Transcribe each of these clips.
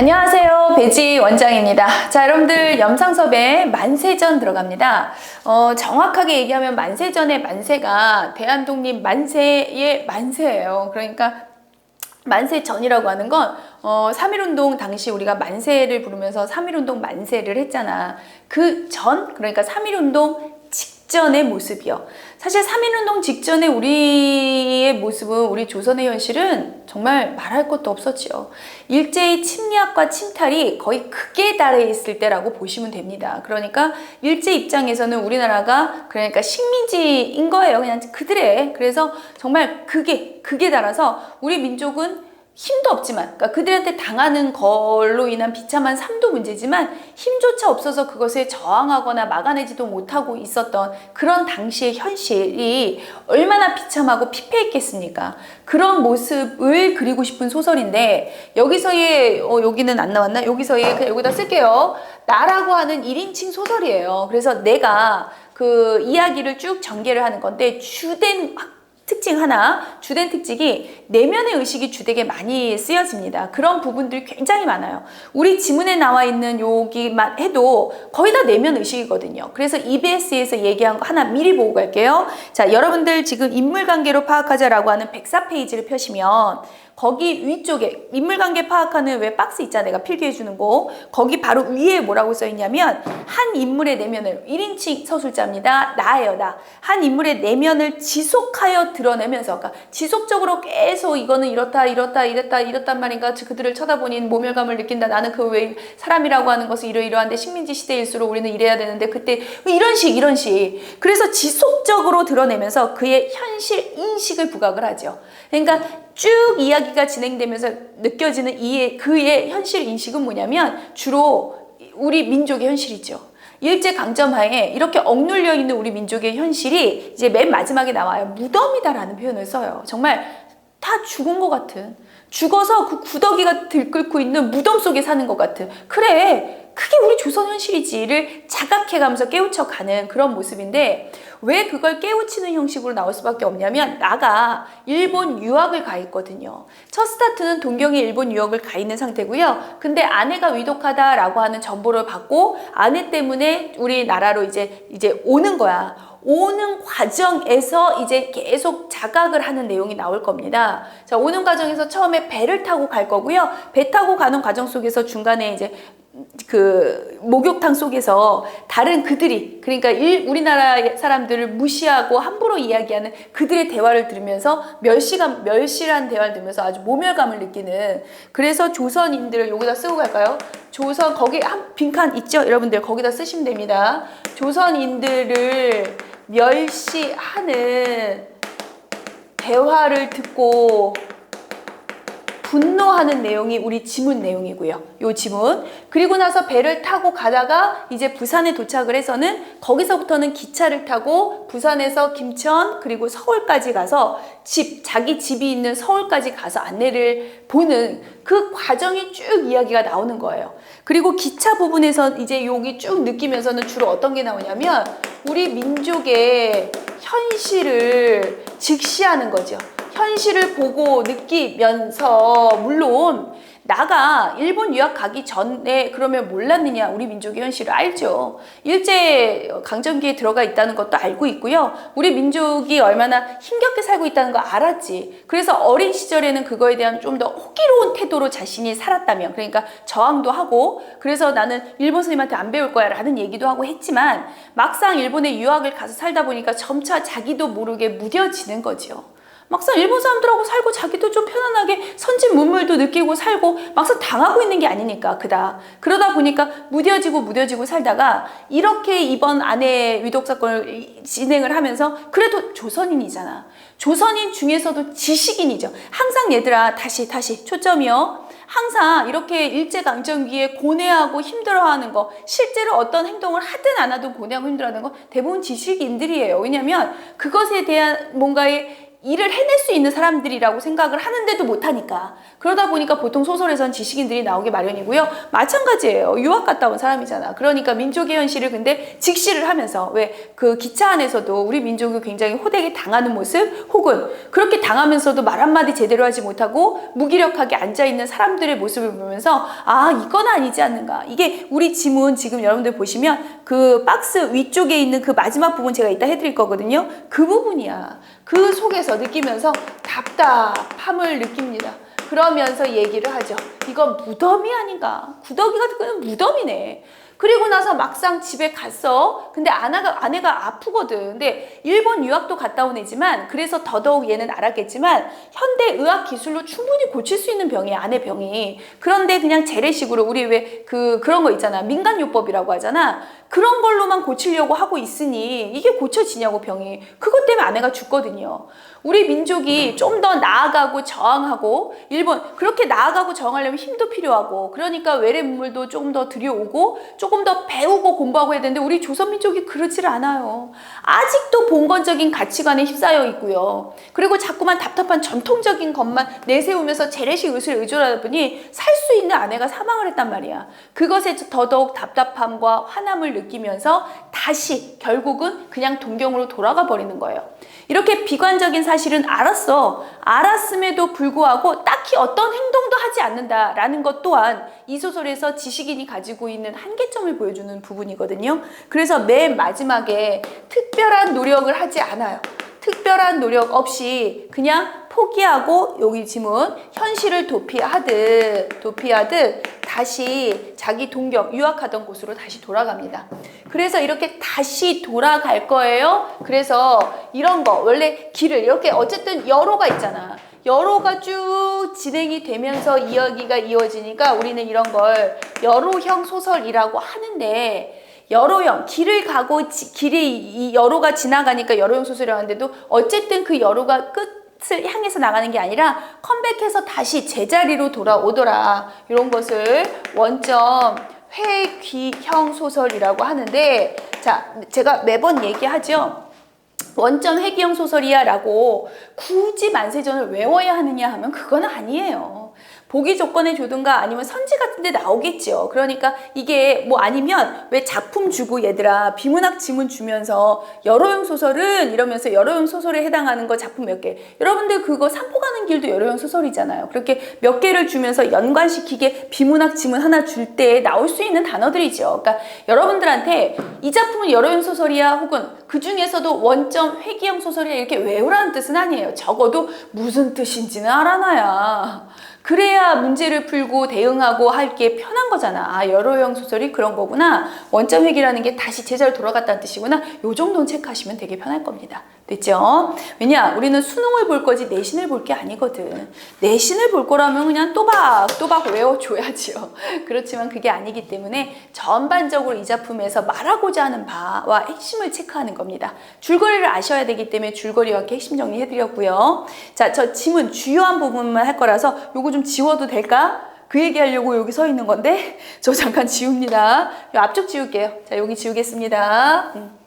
안녕하세요. 배지 원장입니다. 자, 여러분들 염상섭의 만세전 들어갑니다. 어, 정확하게 얘기하면 만세전의 만세가 대한독립 만세의 만세예요. 그러니까 만세 전이라고 하는 건 어, 3.1운동 당시 우리가 만세를 부르면서 3.1운동 만세를 했잖아. 그 전, 그러니까 3.1운동 직전의 모습이요. 사실 3.1운동 직전에 우리의 모습은 우리 조선의 현실은 정말 말할 것도 없었지요. 일제의 침략과 침탈이 거의 극에 달해 있을 때라고 보시면 됩니다. 그러니까 일제 입장에서는 우리나라가 그러니까 식민지인 거예요. 그냥 그들의. 그래서 정말 극에, 극에 달아서 우리 민족은 힘도 없지만, 그러니까 그들한테 당하는 걸로 인한 비참한 삶도 문제지만 힘조차 없어서 그것에 저항하거나 막아내지도 못하고 있었던 그런 당시의 현실이 얼마나 비참하고 피폐했겠습니까? 그런 모습을 그리고 싶은 소설인데 여기서의 어, 여기는 안 나왔나? 여기서의 그냥 여기다 쓸게요. 나라고 하는 1인칭 소설이에요. 그래서 내가 그 이야기를 쭉 전개를 하는 건데 주된 특징 하나, 주된 특징이 내면의 의식이 주되게 많이 쓰여집니다. 그런 부분들이 굉장히 많아요. 우리 지문에 나와 있는 여기만 해도 거의 다 내면 의식이거든요. 그래서 EBS에서 얘기한 거 하나 미리 보고 갈게요. 자, 여러분들 지금 인물관계로 파악하자라고 하는 104페이지를 펴시면 거기 위쪽에 인물관계 파악하는 왜 박스 있잖아 내가 필기해 주는 거. 거기 바로 위에 뭐라고 써 있냐면 한 인물의 내면을 1인칭 서술자입니다. 나예요 나 한 인물의 내면을 지속하여 드러내면서 그러니까 지속적으로 계속 이거는 이렇다 이렇다 이랬다 이랬단 말인가? 그들을 쳐다보니 모멸감을 느낀다. 나는 그 왜 사람이라고 하는 것은 이러이러한데 식민지 시대일수록 우리는 이래야 되는데 그때 이런 식 이런 식. 그래서 지속적으로 드러내면서 그의 현실 인식을 부각을 하죠. 그러니까 쭉 이야기가 진행되면서 느껴지는 이의 그의 현실 인식은 뭐냐면 주로 우리 민족의 현실이죠. 일제 강점하에 이렇게 억눌려 있는 우리 민족의 현실이 이제 맨 마지막에 나와요. 무덤이다라는 표현을 써요. 정말 다 죽은 것 같은 죽어서 그 구더기가 들끓고 있는 무덤 속에 사는 것 같은 그래 그게 우리 조선 현실이지를 자각해가면서 깨우쳐가는 그런 모습인데 왜 그걸 깨우치는 형식으로 나올 수밖에 없냐면 나가 일본 유학을 가 있거든요. 첫 스타트는 동경에 일본 유학을 가 있는 상태고요. 근데 아내가 위독하다라고 하는 정보를 받고 아내 때문에 우리나라로 이제 이제 오는 거야. 오는 과정에서 이제 계속 자각을 하는 내용이 나올 겁니다. 자, 오는 과정에서 처음에 배를 타고 갈 거고요. 배 타고 가는 과정 속에서 중간에 이제 그 목욕탕 속에서 다른 그들이 그러니까 일, 우리나라 사람들을 무시하고 함부로 이야기하는 그들의 대화를 들으면서 멸시감 멸실한 대화를 들으면서 아주 모멸감을 느끼는 그래서 조선인들을 여기다 쓰고 갈까요? 조선 거기 한 빈칸 있죠? 여러분들 거기다 쓰시면 됩니다. 조선인들을 멸시하는 대화를 듣고 분노하는 내용이 우리 지문 내용이고요. 요 지문. 그리고 나서 배를 타고 가다가 이제 부산에 도착을 해서는 거기서부터는 기차를 타고 부산에서 김천 그리고 서울까지 가서 집, 자기 집이 있는 서울까지 가서 안내를 보는 그 과정이 쭉 이야기가 나오는 거예요. 그리고 기차 부분에서 이제 여기 쭉 느끼면서는 주로 어떤 게 나오냐면 우리 민족의 현실을 직시하는 거죠. 현실을 보고 느끼면서 물론 나가 일본 유학 가기 전에 그러면 몰랐느냐 우리 민족의 현실을 알죠. 일제 강점기에 들어가 있다는 것도 알고 있고요. 우리 민족이 얼마나 힘겹게 살고 있다는 거 알았지. 그래서 어린 시절에는 그거에 대한 좀 더 호기로운 태도로 자신이 살았다면 그러니까 저항도 하고 그래서 나는 일본 선생님한테 안 배울 거야 라는 얘기도 하고 했지만 막상 일본에 유학을 가서 살다 보니까 점차 자기도 모르게 무뎌지는 거죠 막상 일본 사람들하고 살고 자기도 좀 편안하게 선진 문물도 느끼고 살고 막상 당하고 있는 게 아니니까 그다. 그러다 보니까 무뎌지고 무뎌지고 살다가 이렇게 이번 아내 위독 사건을 진행을 하면서 그래도 조선인이잖아. 조선인 중에서도 지식인이죠. 항상 얘들아 다시 다시 초점이요. 항상 이렇게 일제강점기에 고뇌하고 힘들어하는 거 실제로 어떤 행동을 하든 안 하든 고뇌하고 힘들어하는 거 대부분 지식인들이에요. 왜냐하면 그것에 대한 뭔가의 일을 해낼 수 있는 사람들이라고 생각을 하는데도 못하니까. 그러다 보니까 보통 소설에선 지식인들이 나오기 마련이고요. 마찬가지예요. 유학 갔다 온 사람이잖아. 그러니까 민족의 현실을 근데 직시를 하면서 왜? 그 기차 안에서도 우리 민족이 굉장히 호되게 당하는 모습 혹은 그렇게 당하면서도 말 한마디 제대로 하지 못하고 무기력하게 앉아있는 사람들의 모습을 보면서 아 이건 아니지 않는가? 이게 우리 지문 지금 여러분들 보시면 그 박스 위쪽에 있는 그 마지막 부분 제가 이따 해드릴 거거든요. 그 부분이야. 그 속에서 느끼면서 답답함을 느낍니다. 그러면서 얘기를 하죠. 이건 무덤이 아닌가? 구더기가 그는 무덤이네. 그리고 나서 막상 집에 갔어. 근데 아내가, 아내가 아프거든. 근데 일본 유학도 갔다 온 애지만, 그래서 더더욱 얘는 알았겠지만, 현대 의학 기술로 충분히 고칠 수 있는 병이야, 아내 병이. 그런데 그냥 재래식으로, 우리 왜 그, 그런 거 있잖아. 민간요법이라고 하잖아. 그런 걸로만 고치려고 하고 있으니, 이게 고쳐지냐고, 병이. 그것 때문에 아내가 죽거든요. 우리 민족이 좀 더 나아가고 저항하고 일본 그렇게 나아가고 저항하려면 힘도 필요하고 그러니까 외래 문물도 조금 더 들여오고 조금 더 배우고 공부하고 해야 되는데 우리 조선 민족이 그렇질 않아요. 아직도 봉건적인 가치관에 휩싸여 있고요. 그리고 자꾸만 답답한 전통적인 것만 내세우면서 재래식 의술에 의존하다 보니 살 수 있는 아내가 사망을 했단 말이야. 그것에 더더욱 답답함과 화남을 느끼면서 다시 결국은 그냥 동경으로 돌아가 버리는 거예요. 이렇게 비관적인 사실은 알았어. 알았음에도 불구하고 딱히 어떤 행동도 하지 않는다라는 것 또한 이 소설에서 지식인이 가지고 있는 한계점을 보여주는 부분이거든요. 그래서 맨 마지막에 특별한 노력을 하지 않아요. 특별한 노력 없이 그냥 포기하고 여기 지문 현실을 도피하듯 도피하듯 다시 자기 동경 유학하던 곳으로 다시 돌아갑니다. 그래서 이렇게 다시 돌아갈 거예요. 그래서 이런 거 원래 길을 이렇게 어쨌든 여로가 있잖아. 여로가 쭉 진행이 되면서 이야기가 이어지니까 우리는 이런 걸 여로형 소설이라고 하는데 여로형 길을 가고 지, 길이 이 여로가 지나가니까 여로형 소설이라고 하는데도 어쨌든 그 여로가 끝 을 향해서 나가는 게 아니라 컴백해서 다시 제자리로 돌아오더라. 이런 것을 원점 회귀형 소설이라고 하는데 자 제가 매번 얘기하죠. 원점 회귀형 소설이야 라고 굳이 만세전을 외워야 하느냐 하면 그건 아니에요 보기 조건에 조든가 아니면 선지 같은 데 나오겠죠. 그러니까 이게 뭐 아니면 왜 작품 주고 얘들아 비문학 지문 주면서 여러형 소설은 이러면서 여러형 소설에 해당하는 거 작품 몇 개. 여러분들 그거 산포 가는 길도 여러형 소설이잖아요. 그렇게 몇 개를 주면서 연관시키게 비문학 지문 하나 줄 때 나올 수 있는 단어들이죠. 그러니까 여러분들한테 이 작품은 여러형 소설이야 혹은 그 중에서도 원점 회기형 소설이야 이렇게 외우라는 뜻은 아니에요. 적어도 무슨 뜻인지는 알아놔야. 그래야 문제를 풀고 대응하고 할게 편한 거잖아. 아, 여러형 소설이 그런 거구나. 원점 회기라는 게 다시 제자로 돌아갔다는 뜻이구나. 요 정도는 체크하시면 되게 편할 겁니다. 됐죠? 왜냐? 우리는 수능을 볼 거지 내신을 볼 게 아니거든. 내신을 볼 거라면 그냥 또박 또박 외워줘야지요. 그렇지만 그게 아니기 때문에 전반적으로 이 작품에서 말하고자 하는 바와 핵심을 체크하는 겁니다. 줄거리를 아셔야 되기 때문에 줄거리와 핵심 정리해드렸고요. 자, 저 지문 주요한 부분만 할 거라서 요거 좀 지워도 될까? 그 얘기하려고 여기 서 있는 건데 저 잠깐 지웁니다. 요 앞쪽 지울게요. 자, 여기 지우겠습니다. 음.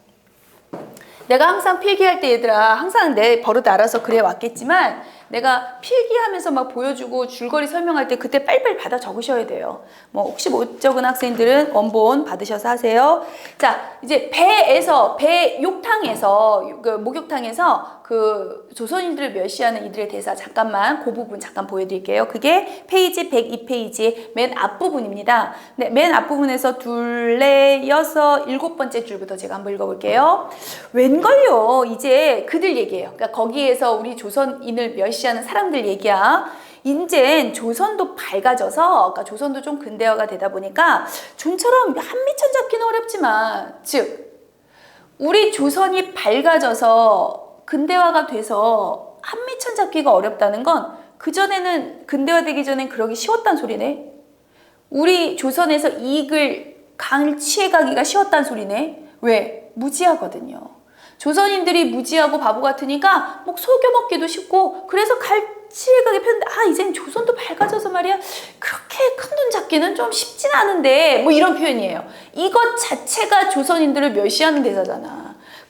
내가 항상 필기할 때 얘들아 항상 내 버릇 알아서 그래 왔겠지만 내가 필기하면서 막 보여주고 줄거리 설명할 때 그때 빨리빨리 받아 적으셔야 돼요. 뭐 혹시 못 적은 학생들은 원본 받으셔서 하세요. 자 이제 배에서 배 욕탕에서 그 목욕탕에서 그 조선인들을 멸시하는 이들의 대사 잠깐만 그 부분 잠깐 보여드릴게요. 그게 페이지 102페이지 맨 앞부분입니다. 네, 맨 앞부분에서 둘, 넷, 여섯, 일곱 번째 줄부터 제가 한번 읽어볼게요. 웬걸요 이제 그들 얘기예요. 그러니까 거기에서 우리 조선인을 멸시 하는 사람들 얘기야. 인젠 조선도 밝아져서, 그러니까 조선도 좀 근대화가 되다 보니까 좀처럼 한미천 잡기는 어렵지만, 즉 우리 조선이 밝아져서 근대화가 돼서 한미천 잡기가 어렵다는 건 그전에는 근대화되기 전엔 그러기 쉬웠단 소리네. 우리 조선에서 이익을 강취해가기가 쉬웠단 소리네. 왜? 무지하거든요. 조선인들이 무지하고 바보 같으니까 뭐 속여먹기도 쉽고 그래서 갈취해가기 편한데 아 이젠 조선도 밝아져서 말이야 그렇게 큰돈 잡기는 좀 쉽진 않은데 뭐 이런 표현이에요. 이것 자체가 조선인들을 멸시하는 대사잖아.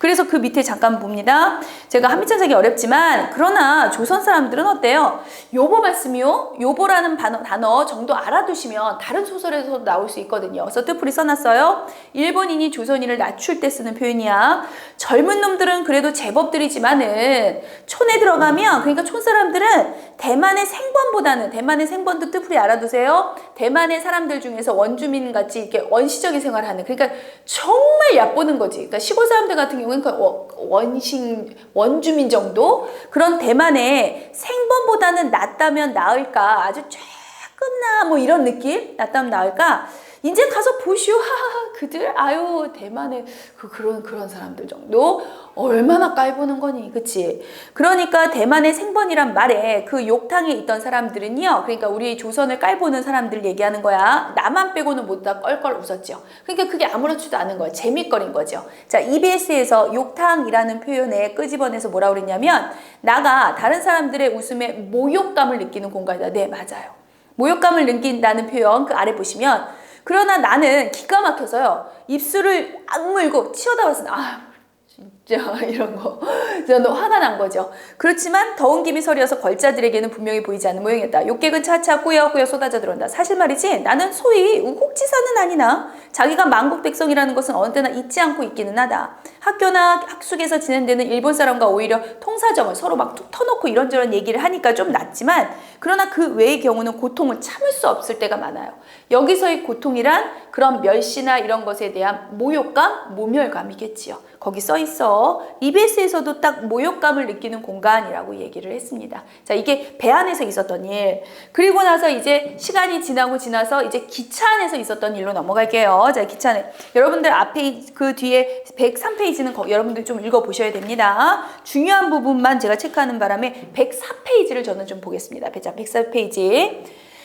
그래서 그 밑에 잠깐 봅니다. 제가 한미천사기 어렵지만 그러나 조선 사람들은 어때요? 요보 말씀이요. 요보라는 단어, 단어 정도 알아두시면 다른 소설에서도 나올 수 있거든요. 그래서 뜻풀이 써놨어요. 일본인이 조선인을 낮출 때 쓰는 표현이야. 젊은 놈들은 그래도 제법들이지만은 촌에 들어가면 그러니까 촌 사람들은 대만의 생번보다는 대만의 생번도 뜻풀이 알아두세요. 대만의 사람들 중에서 원주민 같이 이렇게 원시적인 생활을 하는 그러니까 정말 얕보는 거지. 그러니까 시골 사람들 같은 경우 는그 원- 원신 원주민 정도? 그런 대만의 생번보다는 낫다면 나을까? 아주 조금나 뭐 이런 느낌? 낫다면 나을까 이제 가서 보시오. 하하하. 그들? 아유 대만의 그 그런 그런 사람들 정도? 얼마나 깔보는 거니? 그치? 그러니까 대만의 생번이란 말에 그 욕탕에 있던 사람들은요 그러니까 우리 조선을 깔보는 사람들 얘기하는 거야. 나만 빼고는 모두 다 껄껄 웃었죠. 그러니까 그게 아무렇지도 않은 거야. 재밌거린 거죠. 자 EBS에서 욕탕이라는 표현에 끄집어내서 뭐라 그랬냐면 나가 다른 사람들의 웃음에 모욕감을 느끼는 공간이다. 네 맞아요. 모욕감을 느낀다는 표현 그 아래 보시면 그러나 나는 기가 막혀서요 입술을 악물고 치워다 봤어 아 진짜 이런 거. 저는 화가 난 거죠. 그렇지만 더운 김이 서려서 걸자들에게는 분명히 보이지 않는 모양이었다. 욕객은 차차 꾸여꾸여 쏟아져 들어온다. 사실 말이지 나는 소위 우곡지사는 아니나 자기가 만국 백성이라는 것은 때나 잊지 않고 있기는 하다 학교나 학숙에서 진행되는 일본 사람과 오히려 통사정을 서로 막 툭 터놓고 이런저런 얘기를 하니까 좀 낫지만 그러나 그 외의 경우는 고통을 참을 수 없을 때가 많아요. 여기서의 고통이란 그런 멸시나 이런 것에 대한 모욕감, 모멸감이겠지요. 거기 써 있어. EBS에서도 딱 모욕감을 느끼는 공간이라고 얘기를 했습니다. 자, 이게 배 안에서 있었던 일. 그리고 나서 이제 시간이 지나고 지나서 이제 기차 안에서 있었던 일로 넘어갈게요. 자, 기차 안에. 여러분들 앞에 그 뒤에 103페이지 는 여러분들 좀 읽어보셔야 됩니다. 중요한 부분만 제가 체크하는 바람에 104페이지를 저는 좀 보겠습니다. 자, 104페이지.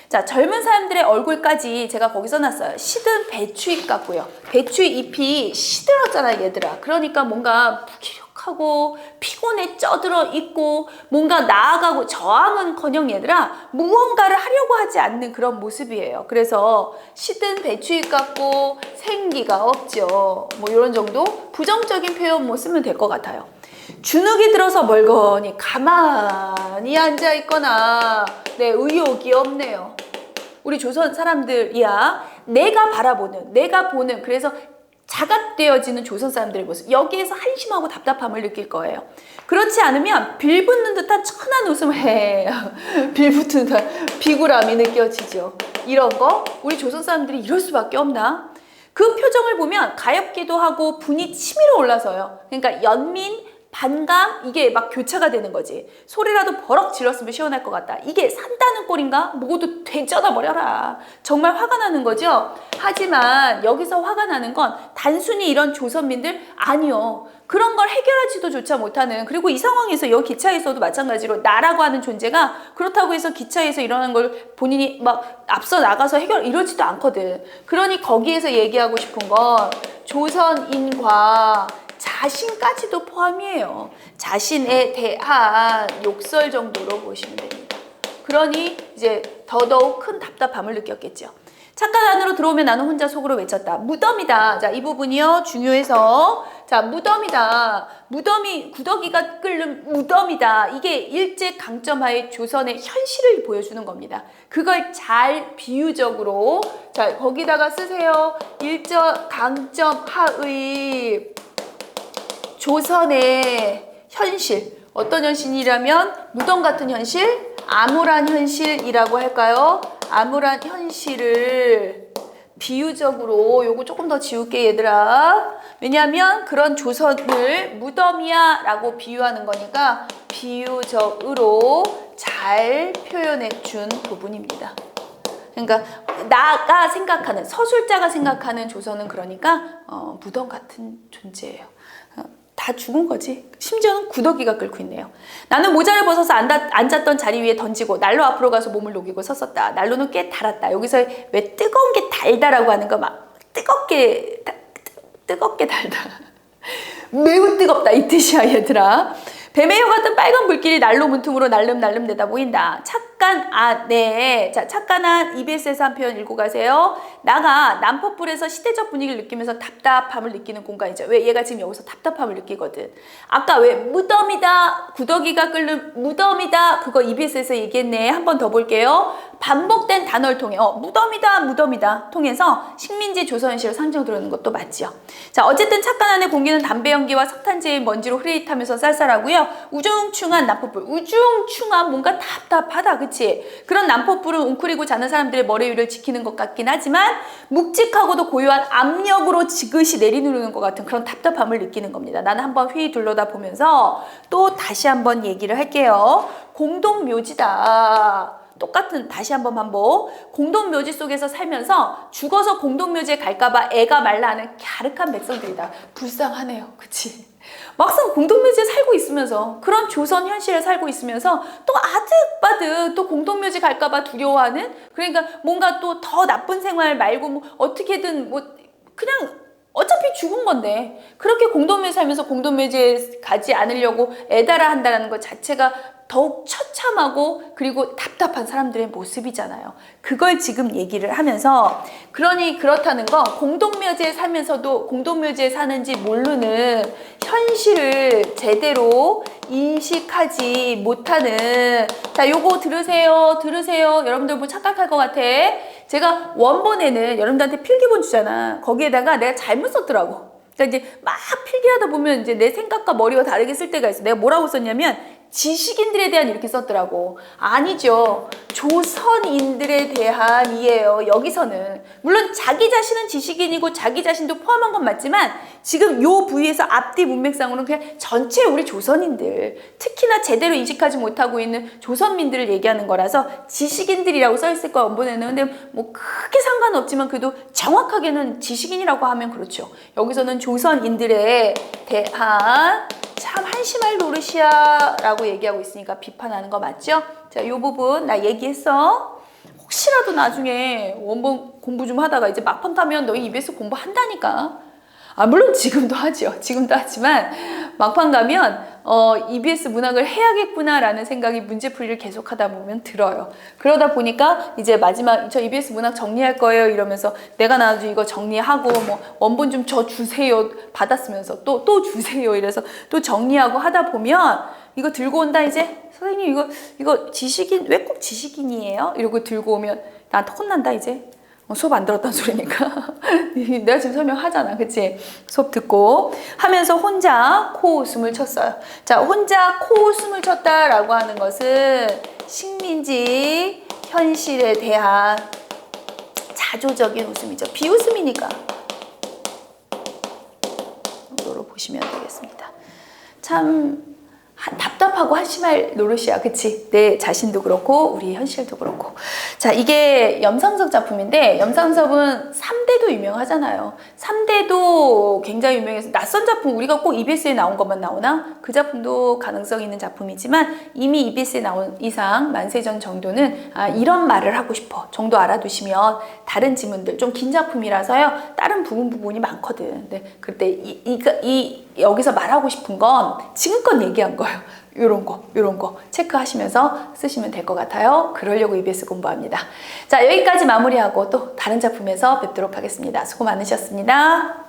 자, 젊은 사람들의 얼굴까지 제가 거기 써놨어요. 시든 배추잎 같고요. 배추잎이 시들었잖아, 얘들아. 그러니까 뭔가 무기력 하고 피곤에 쪄들어 있고 뭔가 나아가고 저항은커녕 얘들아 무언가를 하려고 하지 않는 그런 모습이에요. 그래서 시든 배추잎 같고 생기가 없죠. 뭐 이런 정도 부정적인 표현 뭐 쓰면 될 것 같아요. 주눅이 들어서 멀거니 가만히 앉아 있거나 네 의욕이 없네요. 우리 조선 사람들이야 내가 바라보는 내가 보는 그래서 자각되어지는 조선 사람들의 모습 여기에서 한심하고 답답함을 느낄 거예요. 그렇지 않으면 빌붙는 듯한 천한 웃음 해 빌붙는 듯한 비굴함이 느껴지죠. 이런 거 우리 조선 사람들이 이럴 수밖에 없나? 그 표정을 보면 가엾기도 하고 분이 치밀어 올라서요. 그러니까 연민 반감? 이게 막 교차가 되는 거지. 소리라도 버럭 질렀으면 시원할 것 같다. 이게 산다는 꼴인가? 모두 되져다 버려라. 정말 화가 나는 거죠? 하지만 여기서 화가 나는 건 단순히 이런 조선민들 아니요. 그런 걸 해결하지도 조차 못하는 그리고 이 상황에서 여기 기차에서도 마찬가지로 나라고 하는 존재가 그렇다고 해서 기차에서 일어나는 걸 본인이 막 앞서 나가서 해결 이러지도 않거든. 그러니 거기에서 얘기하고 싶은 건 조선인과 자신까지도 포함이에요. 자신에 대한 욕설 정도로 보시면 됩니다. 그러니 이제 더더욱 큰 답답함을 느꼈겠죠. 착각 안으로 들어오면 나는 혼자 속으로 외쳤다. 무덤이다. 자, 이 부분이요. 중요해서. 자, 무덤이다. 무덤이, 구더기가 끓는 무덤이다. 이게 일제 강점하의 조선의 현실을 보여주는 겁니다. 그걸 잘 비유적으로. 자, 거기다가 쓰세요. 일제 강점 하의 조선의 현실. 어떤 현실이라면 무덤 같은 현실? 암울한 현실이라고 할까요? 암울한 현실을 비유적으로 요거 조금 더 지울게 얘들아. 왜냐하면 그런 조선을 무덤이야 라고 비유하는 거니까 비유적으로 잘 표현해 준 부분입니다. 그러니까 나가 생각하는 서술자가 생각하는 조선은 그러니까 어, 무덤 같은 존재예요. 어, 다 죽은 거지. 심지어는 구더기가 끓고 있네요. 나는 모자를 벗어서 앉았, 앉았 던 자리 위에 던지고 난로 앞으로 가서 몸을 녹이고 섰었다. 난로는 꽤 달았다. 여기서 왜 뜨거운 게 달다라고 하는 거 막 뜨겁게 다, 뜨겁게 달다. 매우 뜨겁다 이 뜻이야 얘들아. 혀 같은 빨간 불길이 난로 문틈으로 날름날름 내다 보인다. 착 착간 아네. 자안 EBS에서 한 표현 읽고 가세요. 나가 남포불에서 시대적 분위기를 느끼면서 답답함을 느끼는 공간이죠. 왜? 얘가 지금 여기서 답답함을 느끼거든. 아까 왜? 무덤이다. 구더기가 끓는 무덤이다. 그거 EBS에서 얘기했네. 한 번 더 볼게요. 반복된 단어를 통해. 어 무덤이다 무덤이다 통해서 식민지 조선시를 상징 들어는 것도 맞지요. 자 어쨌든 착간 안의 공기는 담배 연기와 석탄재의 먼지로 흐릿하면서 쌀쌀하고요 우중충한 남포불. 우중충한 뭔가 답답하다 그치? 그런 남포불은 웅크리고 자는 사람들의 머리 위를 지키는 것 같긴 하지만 묵직하고도 고요한 압력으로 지그시 내리누르는 것 같은 그런 답답함을 느끼는 겁니다. 나는 한번 휘 둘러다 보면서 또 다시 한번 얘기를 할게요. 공동묘지다. 똑같은 다시 한번 반복. 공동묘지 속에서 살면서 죽어서 공동묘지에 갈까봐 애가 말라하는 갸륵한 백성들이다. 불쌍하네요. 그치 막상 공동묘지에 살고 있으면서 그런 조선 현실에 살고 있으면서 또 아득바득 또 공동묘지 갈까봐 두려워하는? 그러니까 뭔가 또 더 나쁜 생활 말고 뭐 어떻게든 뭐 그냥 죽은 건데. 그렇게 공동묘지 살면서 공동묘지에 가지 않으려고 애달아 한다는 것 자체가 더욱 처참하고 그리고 답답한 사람들의 모습이잖아요. 그걸 지금 얘기를 하면서 그러니 그렇다는 거 공동묘지에 살면서도 공동묘지에 사는지 모르는 현실을 제대로 인식하지 못하는 자 요거 들으세요 들으세요. 여러분들 뭐 착각할 것 같아 제가 원본에는 여러분들한테 필기본 주잖아 거기에다가 내가 잘못 썼더라고 그러니까 이제 막 필기하다 보면 이제 내 생각과 머리가 다르게 쓸 때가 있어. 내가 뭐라고 썼냐면 지식인들에 대한 이렇게 썼더라고. 아니죠. 조선인들에 대한이에요. 여기서는 물론 자기 자신은 지식인이고 자기 자신도 포함한 건 맞지만 지금 요 부위에서 앞뒤 문맥상으로는 그냥 전체 우리 조선인들 특히나 제대로 인식하지 못하고 있는 조선민들을 얘기하는 거라서 지식인들이라고 써 있을 거야 원본에는 근데 뭐 크게 상관없지만 그래도 정확하게는 지식인이라고 하면 그렇죠. 여기서는 조선인들에 대한 참 한심할 노릇이야라고 얘기하고 있으니까 비판하는 거 맞죠? 자, 이 부분 나 얘기했어. 혹시라도 나중에 원본 공부 좀 하다가 이제 막판 가면 너희 EBS 공부한다니까. 아, 물론 지금도 하죠. 지금도 하지만 막판 가면 어, EBS 문학을 해야겠구나라는 생각이 문제풀이를 계속하다 보면 들어요. 그러다 보니까 이제 마지막 저 EBS 문학 정리할 거예요 이러면서 내가 나중에 이거 정리하고 뭐 원본 좀 저 주세요 받았으면서 또또 주세요 이래서 또 정리하고 하다 보면 이거 들고 온다 이제 선생님 이거 이거 지식인 왜 꼭 지식인이에요? 이러고 들고 오면 나한테 혼난다 이제. 어, 수업 안 들었다는 소리니까. 내가 지금 설명하잖아. 그치? 수업 듣고 하면서 혼자 코웃음을 쳤어요. 자, 혼자 코웃음을 쳤다 라고 하는 것은 식민지 현실에 대한 자조적인 웃음이죠. 비웃음이니까. 정도로 보시면 되겠습니다. 참 한- 답답하고 한심할 노릇이야. 그치? 내 자신도 그렇고, 우리 현실도 그렇고. 자, 이게 염상섭 작품인데, 염상섭은 3대도 유명하잖아요. 3대도 굉장히 유명해서, 낯선 작품, 우리가 꼭 EBS에 나온 것만 나오나? 그 작품도 가능성 있는 작품이지만, 이미 EBS에 나온 이상, 만세전 정도는, 아, 이런 말을 하고 싶어. 정도 알아두시면, 다른 지문들, 좀 긴 작품이라서요, 다른 부분 부분이 많거든. 네, 그때 이, 이, 이, 여기서 말하고 싶은 건 지금껏 얘기한 거예요. 요런 거, 요런 거 체크하시면서 쓰시면 될 것 같아요. 그러려고 EBS 공부합니다. 자, 여기까지 마무리하고 또 다른 작품에서 뵙도록 하겠습니다. 수고 많으셨습니다.